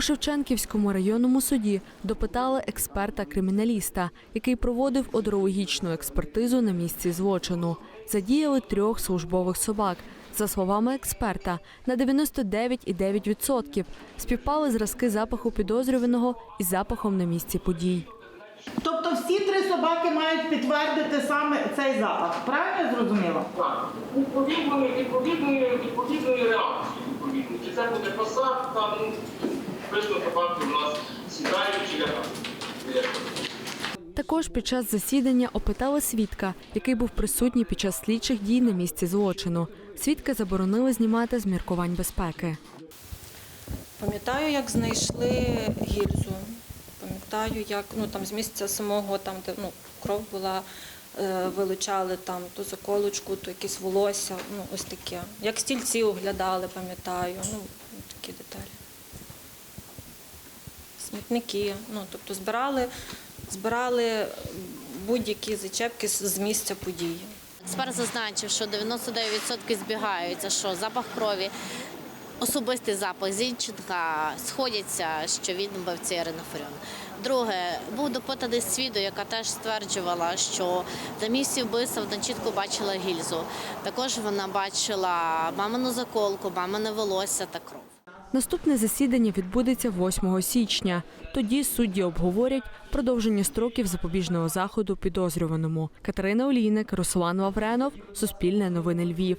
У Шевченківському районному суді допитали експерта-криміналіста, який проводив одрологічну експертизу на місці злочину. Задіяли трьох службових собак. За словами експерта, на 99,9% співпали зразки запаху підозрюваного із запахом на місці подій. Тобто всі три собаки мають підтвердити саме цей запах. Правильно я зрозуміла? Так, відповідної, відповідної, відповідної реакції. Відповідно. Чи це буде посадка, ну, вично собаки у нас сідають чи лягають. Також під час засідання опитали свідка, який був присутній під час слідчих дій на місці злочину. Свідка заборонили знімати з міркувань безпеки. Пам'ятаю, як знайшли гільзу. Пам'ятаю, як ну там з місця самого, там де ну кров була, е, вилучали там ту заколочку, то якісь волосся, ну ось таке. Як стільці оглядали, пам'ятаю, ну такі деталі. Смітники, ну тобто збирали, збирали будь-які зачепки з місця події. Експерт зазначив, що 99% збігаються, що запах крові, особистий запах Зінченка сходяться, що він вбивця Ірина Фаріон. Друге, був допитаний свідок, яка теж стверджувала, що на місці вбивства вона чітко бачила гільзу. Також вона бачила мамину заколку, мамине волосся та кров. Наступне засідання відбудеться 8 січня. Тоді судді обговорять продовження строків запобіжного заходу підозрюваному. Катерина Олійник, Руслан Лавренов, Суспільне новини Львів.